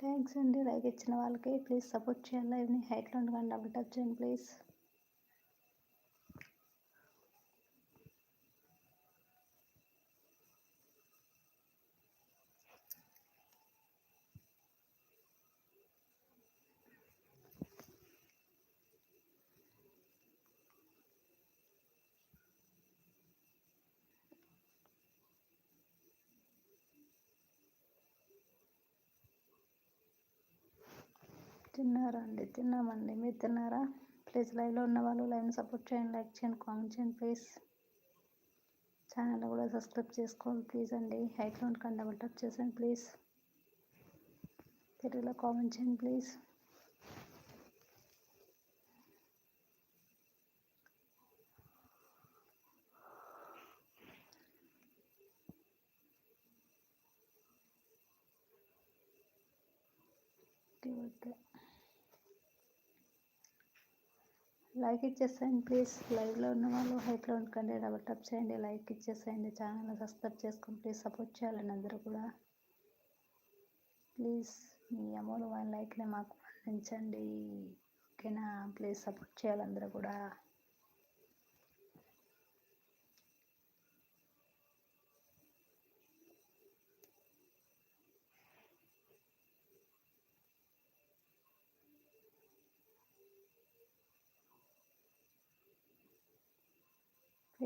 Thanks అండి. Like ఇచ్చిన వాళ్ళకి ప్లీజ్ సపోర్ట్ చేయాలి లైవ్ని హైట్లో ఉండగానే డబుల్ టచ్ చేయండి ప్లీజ్. తిన్నారా అండి తిన్నామండి. మీరు తిన్నారా? ప్లీజ్ లైవ్లో ఉన్న వాళ్ళు లైవ్ని సపోర్ట్ చేయండి. లైక్ చేయండి కామెంట్ చేయండి ప్లీజ్. ఛానల్ కూడా సబ్స్క్రైబ్ చేసుకోండి ప్లీజ్ అండి. హైట్లో ఉండకండి డబుల్ టచ్ చేసండి ప్లీజ్. తెలుగులో కామెంట్ చేయండి ప్లీజ్. ఓకే. లైక్ ఇచ్చేసేయండి ప్లీజ్. లైవ్లో ఉన్న వాళ్ళు హైట్లో ఉండకండి డబల్ టప్ చేయండి లైక్ ఇచ్చేసేయండి ఛానల్ సబ్స్క్రైబ్ చేసుకొని ప్లీజ్ సపోర్ట్ చేయాలండి అందరూ కూడా. ప్లీజ్ మీ అమూల్యమైన లైక్ని మాకు అందించండి. ఓకేనా? ప్లీజ్ సపోర్ట్ చేయాలి అందరూ కూడా.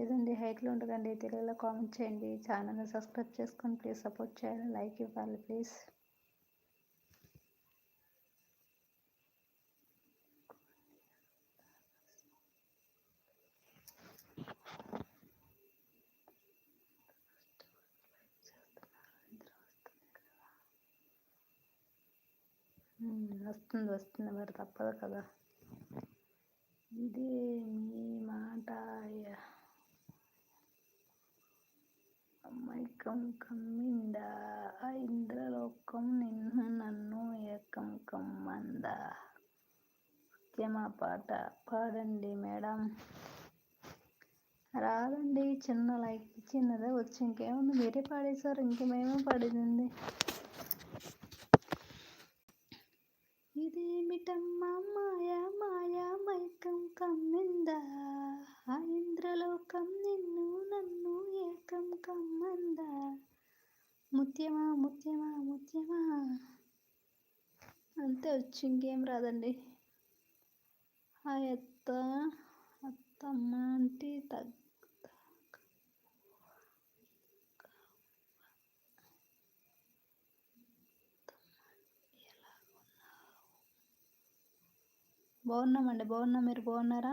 లేదండి హైట్లో ఉండకండి. తెలుగులో కామెంట్ చేయండి. ఛానల్ని సబ్స్క్రైబ్ చేసుకొని ప్లీజ్ సపోర్ట్ చేయాలి. లైక్ ఇవ్వాలి ప్లీజ్. వస్తుంది వస్తుంది మరి తప్పదు కదా. ఇది మీ మాట మైకం కమ్మిందా? ఆ ఇంద్రలోకం నిన్ను నన్ను ఏకం కమ్మంద? ముఖ్యమా పాట. పాడండి మేడం. రాదండి చిన్న లైక్ చిన్నదే వచ్చి. ఇంకేముంది? మీరే పాడేశారు. ఇంకేమేమో పాడింది ఇదేమిటమ్మా? మాయా మాయా మైకం కమ్మిందా? ఆ ఇంద్రలోకం నిన్ను ఏకం కమ్మందా ముత్యమా ముత్యమా ముత్యమా? అంతే వచ్చి ఇంకేం రాదండి. ఆ అత్త అత్తమ్మ అంటే తగ్గ బాగున్నామండి బాగున్నాం మీరు బాగున్నారా?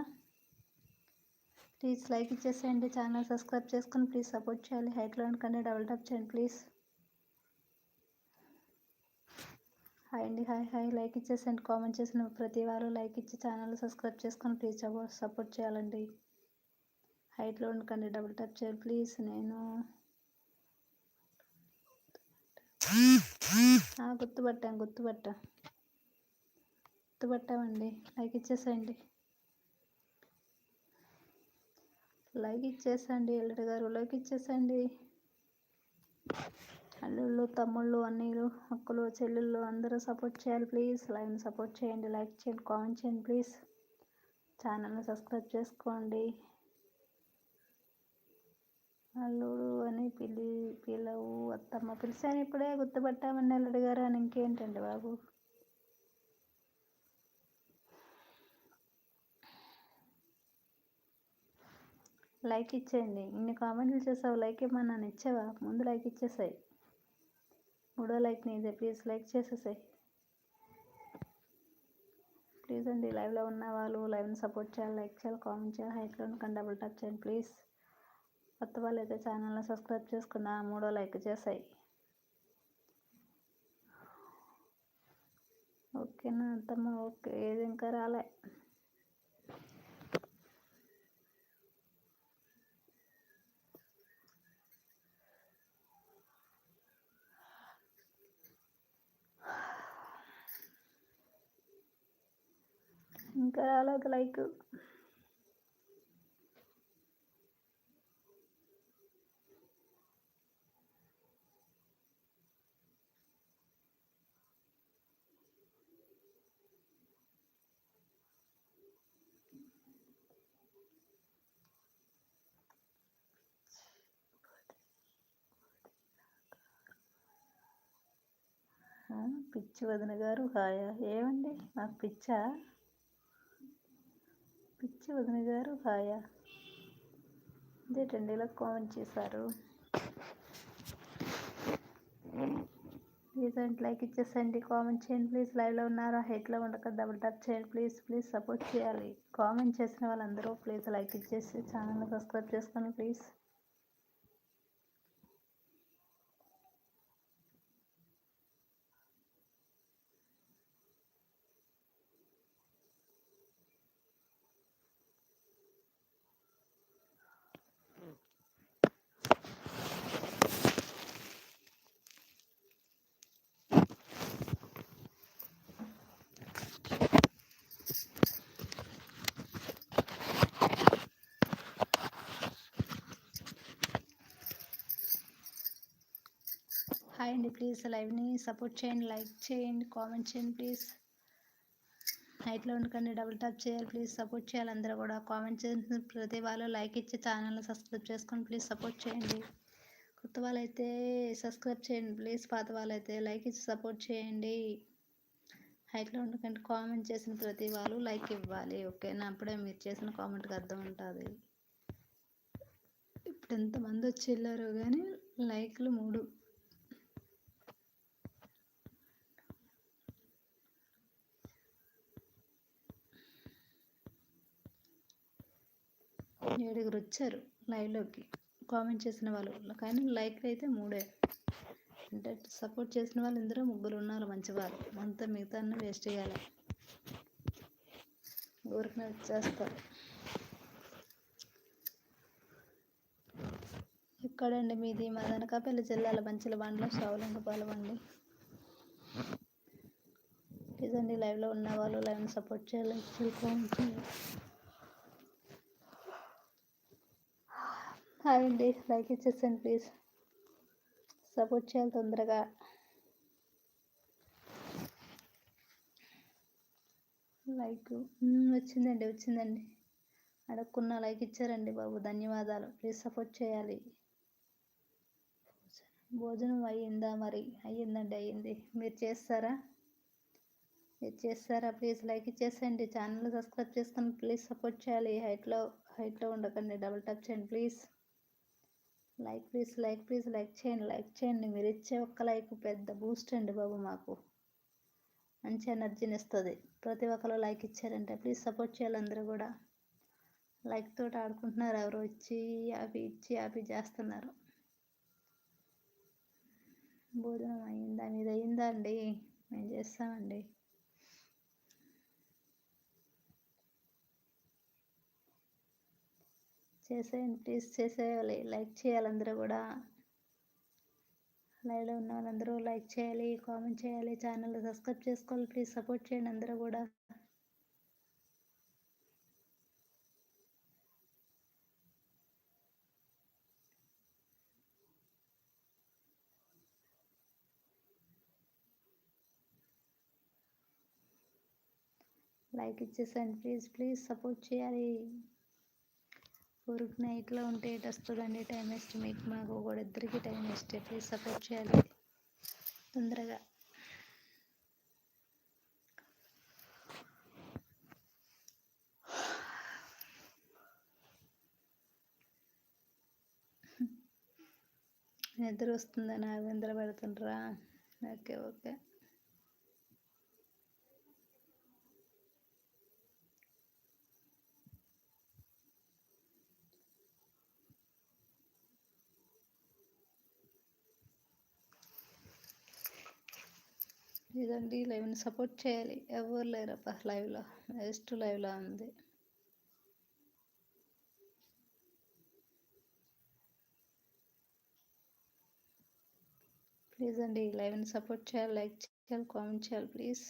ప్లీజ్ లైక్ ఇచ్చేసేయండి ఛానల్ సబ్స్క్రైబ్ చేసుకొని ప్లీజ్ సపోర్ట్ చేయాలి. హైట్లో కంటే డబుల్ టాప్ చేయండి ప్లీజ్. హాయ్ అండి హాయ్ హాయ్. లైక్ ఇచ్చేసండి కామెంట్ చేసిన ప్రతి వారు లైక్ ఇచ్చి ఛానల్ సబ్స్క్రైబ్ చేసుకొని ప్లీజ్ సపోర్ట్ చేయాలండి. హైట్లో ఉండకండి డబుల్ టప్ చేయాలి. ప్లీజ్ నేను గుర్తుపట్టాను గుర్తుపట్టా. గుర్తుపట్టామండి. లైక్ ఇచ్చేసేయండి. లైక్ ఇచ్చేసండి ఎల్లడి గారు. లైక్ ఇచ్చేసండి అల్లుళ్ళు తమ్ముళ్ళు అన్నీలు అక్కలు చెల్లెళ్ళు అందరూ సపోర్ట్ చేయాలి ప్లీజ్. లైవ్ని సపోర్ట్ చేయండి లైక్ చేయండి కామెంట్ చేయండి ప్లీజ్. ఛానల్ని సబ్స్క్రైబ్ చేసుకోండి. అల్లుడు అని పిలి పిలవు అత్తమ్మ. పిలిచాను ఇప్పుడే గుర్తుపట్టామని అల్లుడు గారు అని ఇంకేంటండి బాబు? లైక్ ఇచ్చేయండి. ఇన్ని కామెంట్లు చేసావు లైక్ ఇవ్వమన్నాను ఇచ్చావా? ముందు లైక్ ఇచ్చేసాయి. మూడో లైక్ నీదే ప్లీజ్ లైక్ చేసేసాయి. ప్లీజ్ అండి లైవ్లో ఉన్న వాళ్ళు లైవ్ని సపోర్ట్ చేయాలి లైక్ చేయాలి కామెంట్ చేయాలి హైట్లో కానీ డబుల్ టచ్ చేయండి ప్లీజ్ కొత్త వాళ్ళు అయితే ఛానల్ని సబ్స్క్రైబ్ చేసుకున్న మూడో లైక్ చేసాయి. ఓకేనా అంతమ్మా ఓకే ఏది ఇంకా రాలే. ఇంకా అలా ఒక లైక్ పిచ్చి వదిన గారు హాయా. ఏమండి? నాకు పిచ్చా? పిచ్చి వదిన గారు హాయా. అదేటండి ఇలా కామెంట్ చేశారు. ప్లీజ్ అండ్ లైక్ ఇచ్చేసండి కామెంట్ చేయండి. ప్లీజ్ లైవ్లో ఉన్నారా? హైట్లో ఉండక డబుల్ టచ్ చేయండి. ప్లీజ్ ప్లీజ్ సపోర్ట్ చేయాలి. కామెంట్ చేసిన వాళ్ళందరూ ప్లీజ్ లైక్ ఇచ్చేసి ఛానల్ని సబ్స్క్రైబ్ చేసుకోండి ప్లీజ్. హాయ్ అండి. ప్లీజ్ లైవ్ని సపోర్ట్ చేయండి లైక్ చేయండి కామెంట్ చేయండి ప్లీజ్. నైట్లో ఉండకండి డబుల్ టాప్ చేయాలి ప్లీజ్ సపోర్ట్ చేయాలి అందరూ కూడా. కామెంట్ చేసిన ప్రతి వాళ్ళు లైక్ ఇచ్చి ఛానల్ని సబ్స్క్రైబ్ చేసుకొని ప్లీజ్ సపోర్ట్ చేయండి. కొత్త వాళ్ళైతే సబ్స్క్రైబ్ చేయండి ప్లీజ్ పాత వాళ్ళైతే లైక్ ఇచ్చి సపోర్ట్ చేయండి. హైట్లో ఉండకండి కామెంట్ చేసిన ప్రతి వాళ్ళు లైక్ ఇవ్వాలి ఓకేనా? అప్పుడే మీరు చేసిన కామెంట్కి అర్థం ఉంటుంది. ఇప్పుడు ఎంతమంది వచ్చి వెళ్ళారు కానీ లైక్లు మూడు. ఏడుగురు వచ్చారు లైవ్లోకి. కామెంట్ చేసిన వాళ్ళు కానీ లైక్లు అయితే మూడే. అంటే సపోర్ట్ చేసిన వాళ్ళు ఇందరూ ముగ్గురు ఉన్నారు మంచివాళ్ళు అంతా మిగతా అన్న వేస్ట్ చేయాలి. ఊరికి వచ్చేస్తారు. ఎక్కడండి మీది? మదనకాపల్లి జిల్లాల మంచిల బండ్ల షావులింగపాలెం అండి ఇదండి లైవ్లో ఉన్న వాళ్ళు లైవ్ని సపోర్ట్ చేయాలి కామెంట్ చేయాలి హాయ్ అండి. లైక్ ఇచ్చేసాను ప్లీజ్. సపోర్ట్ చేయాలి తొందరగా. లైక్ వచ్చిందండి వచ్చిందండి. అడగకున్న లైక్ ఇచ్చారండి బాబు. ధన్యవాదాలు. ప్లీజ్ సపోర్ట్ చేయాలి. భోజనం అయ్యిందా మరి? అయ్యిందండి అయ్యింది. మీరు చేస్తారా? మీరు చేస్తారా? ప్లీజ్ లైక్ ఇచ్చేసేయండి ఛానల్ సబ్స్క్రైబ్ చేసుకొని ప్లీజ్ సపోర్ట్ చేయాలి. హైట్లో హైట్లో ఉండకండి. డబుల్ టచ్ చేయండి please. Like please like please like చేయండి లైక్ చేయండి. మీరు ఇచ్చే ఒక్క లైక్ పెద్ద బూస్ట్ అండి బాబు మాకు. మంచి ఎనర్జీని ఇస్తుంది. ప్రతి ఒక్కరు లైక్ ఇచ్చారంటే ప్లీజ్ సపోర్ట్ చేయాలి అందరూ కూడా. లైక్ తోటి ఆడుకుంటున్నారు ఎవరు ఇచ్చి అవి ఇచ్చి అవి చేస్తున్నారు. భోజనం అయిందా? మీద అయిందా అండి? మేము చేస్తామండి. చేసేయండి ప్లీజ్ చేసేయాలి. లైక్ చేయాలి అందరూ కూడా. లైవ్లో ఉన్న వాళ్ళందరూ లైక్ చేయాలి కామెంట్ చేయాలి ఛానల్ సబ్స్క్రైబ్ చేసుకోవాలి. ప్లీజ్ సపోర్ట్ చేయండి అందరూ కూడా. లైక్ ఇచ్చేసండి ప్లీజ్ ప్లీజ్ సపోర్ట్ చేయాలి. ఊరికి నైట్లో ఉంటే ఎటు వస్తుందండి టైం వేస్ట్ మీకు మాకు కూడా ఇద్దరికి టైం వేస్ట్ ప్లీజ్ సపోర్ట్ చేయాలి. తొందరగా. నిద్ర వస్తుందని ఆవేంద్ర పెడుతుండ్రా? Okay okay. ఇదండి లైవ్ని సపోర్ట్ చేయాలి. ఎవరు లేరప్ప లైవ్లో. నెక్స్ట్ లైవ్లో ఉంది. ప్లీజ్ అండి లైవ్ని సపోర్ట్ చేయాలి లైక్ చేయాలి కామెంట్ చేయాలి ప్లీజ్.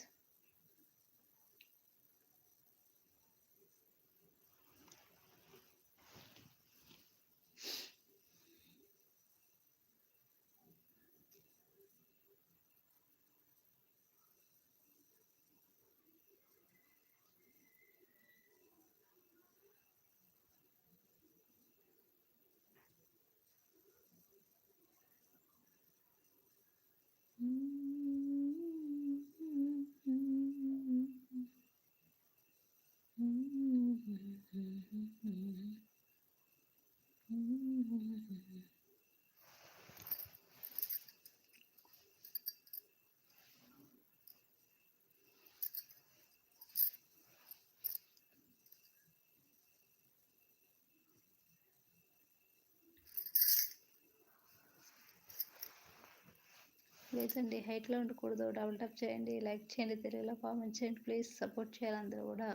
లేదండి హైట్లో ఉండకూడదు. డబుల్ టప్ చేయండి లైక్ చేయండి తెలుగులో కామెంట్ చేయండి. ప్లీజ్ సపోర్ట్ చేయాలి అందరూ కూడా.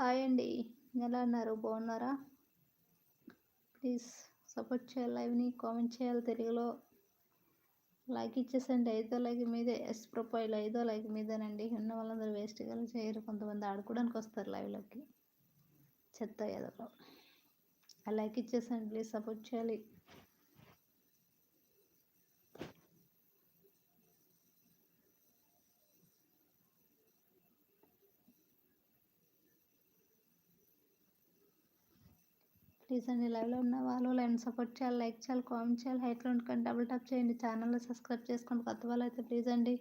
హాయ్ అండి. ఎలా ఉన్నారు? బాగున్నారా? ప్లీజ్ సపోర్ట్ చేయాలి. లైవ్ని కామెంట్ చేయాలి తెలుగులో. లైక్ ఇచ్చేసండి. ఐదో లైక్ మీదే. ఎస్ ప్రొఫైల్ ఐదో లైక్ మీదేనండి. ఉన్న వాళ్ళందరూ వేస్ట్గా చేయరు. కొంతమంది ఆడుకోవడానికి వస్తారు లైవ్లోకి చెత్త ఏదో. లైక్ ఇచ్చేసండి. ప్లీజ్ సపోర్ట్ చేయాలి. ప్లీజ్ అండి లైవ్లో ఉన్న వాళ్ళు లైన్ సపోర్ట్ చేయాలి లైక్ చేయాలి కామెంట్ చేయాలి హైట్లో ఉండకండి డబుల్ టాప్ చేయండి ఛానల్లో సబ్స్క్రైబ్ చేసుకోండి కొత్త వాళ్ళు అయితే ప్లీజ్ అండి.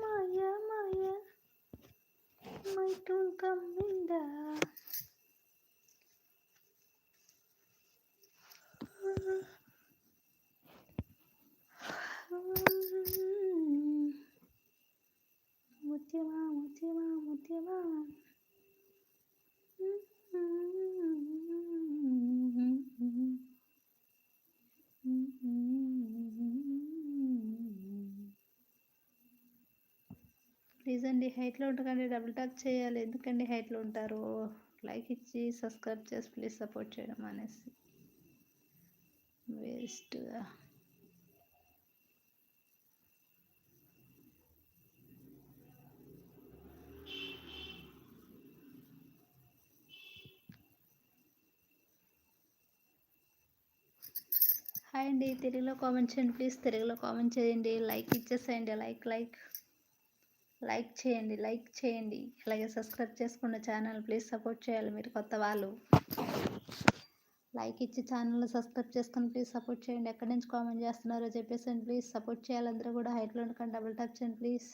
మాయా మాయా మై టూన్ కమ్మిందా ముత్యమా ముత్యమా ముత్యమా ప్లీజ్ హైట్లో ఉండకండి డబుల్ టాక్ చేయాలి. ఎందుకండి హైట్లో ఉంటారు? లైక్ ఇచ్చి సబ్స్క్రైబ్ చేసి ప్లీజ్ సపోర్ట్ చేయడం అనేసి. వేస్ట్గా. హాయ్ అండి. తెలుగులో కామెంట్ చేయండి ప్లీజ్. తెలుగులో కామెంట్ చేయండి. లైక్ ఇచ్చేసేయండి. Like like. లైక్ చేయండి లైక్ చేయండి. అలాగే సబ్స్క్రైబ్ చేసుకున్న ఛానల్ ప్లీజ్ సపోర్ట్ చేయాలి మీరు కొత్త వాళ్ళు. లైక్ ఇచ్చి ఛానల్ సబ్స్క్రైబ్ చేసుకొని ప్లీజ్ సపోర్ట్ చేయండి. ఎక్కడి నుంచి కామెంట్ చేస్తున్నారో చెప్పేసి ప్లీజ్ సపోర్ట్ చేయాలి. అందరూ కూడా హైట్లో ఉండకండి. డబుల్ టచ్ చేయండి ప్లీజ్.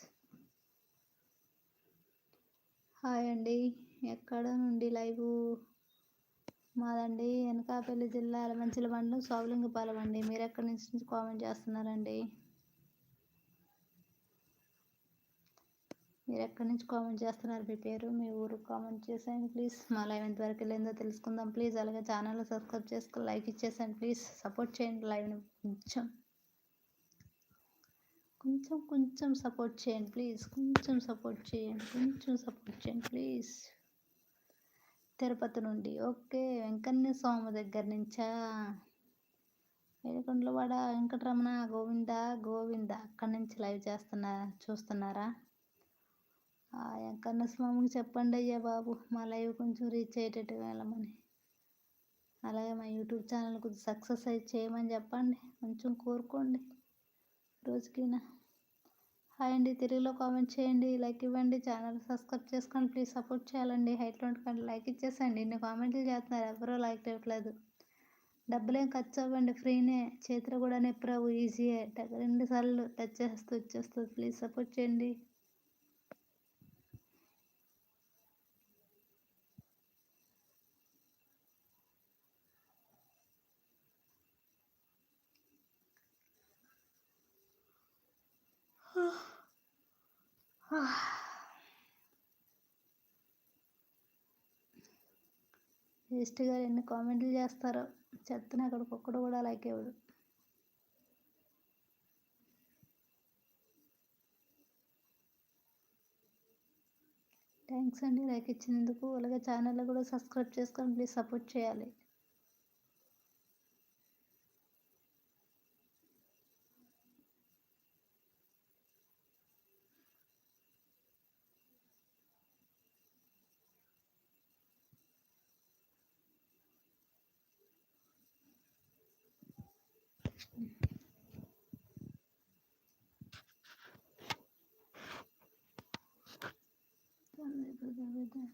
హాయ్ అండి. ఎక్కడ నుండి లైవ్? మాదండి వెనకాపల్లి జిల్లా అలమంచిల మండలం సోవలింగపాలెం అండి. మీరు ఎక్కడి నుంచి కామెంట్ చేస్తున్నారండి? మీరు ఎక్కడి నుంచి కామెంట్ చేస్తున్నారు? మీ పేరు మీ ఊరు కామెంట్ చేసేయండి ప్లీజ్. మా లైవ్ ఎంతవరకు వెళ్ళిందో తెలుసుకుందాం. ప్లీజ్ అలాగే ఛానల్ సబ్స్క్రైబ్ చేసుకుని లైక్ ఇచ్చేసండి ప్లీజ్. సపోర్ట్ చేయండి లైవ్ని కొంచెం. కొంచెం కొంచెం సపోర్ట్ చేయండి ప్లీజ్. కొంచెం సపోర్ట్ చేయండి కొంచెం సపోర్ట్ చేయండి ప్లీజ్. తిరుపతి నుండి. ఓకే వెంకన్న స్వామి దగ్గర నుంచా? ఏడుకొండలవాడ వెంకటరమణ గోవింద గోవింద అక్కడి నుంచి లైవ్ చేస్తున్నా చూస్తున్నారా? వెంకన్న స్వామికి చెప్పండి అయ్యా బాబు మా లైవ్ కొంచెం రీచ్ అయ్యేటట్టు వెళ్ళమని. అలాగే మా యూట్యూబ్ ఛానల్ కొంచెం సక్సెస్ అయి చేయమని చెప్పండి కొంచెం కోరుకోండి రోజుకినా. హాయ్ అండి తెలుగులో కామెంట్ చేయండి లైక్ ఇవ్వండి ఛానల్ సబ్స్క్రైబ్ చేసుకోండి ప్లీజ్ సపోర్ట్ చేయాలండి. హైట్లో ఉండకండి లైక్ ఇచ్చేసండి. ఇన్ని కామెంట్లు చేస్తున్నారు ఎవరో లైక్ ఇవ్వట్లేదు. డబ్బులేం ఖర్చు అవ్వండి ఫ్రీనే. చేతిలో కూడా నెప్పరావు ఈజీయే రెండు సార్లు టచ్ చేస్తూ వచ్చేస్తుంది ప్లీజ్ సపోర్ట్ చేయండి. వేస్ట్గా ఎన్ని కామెంట్లు చేస్తారో చెత్తన అక్కడికి ఒక్కడు కూడా లైక్ ఇవ్వడు. థ్యాంక్స్ అండి లైక్ ఇచ్చినందుకు. అలాగే ఛానల్లో కూడా సబ్స్క్రైబ్ చేసుకొని ప్లీజ్ సపోర్ట్ చేయాలి. Там не буде видно.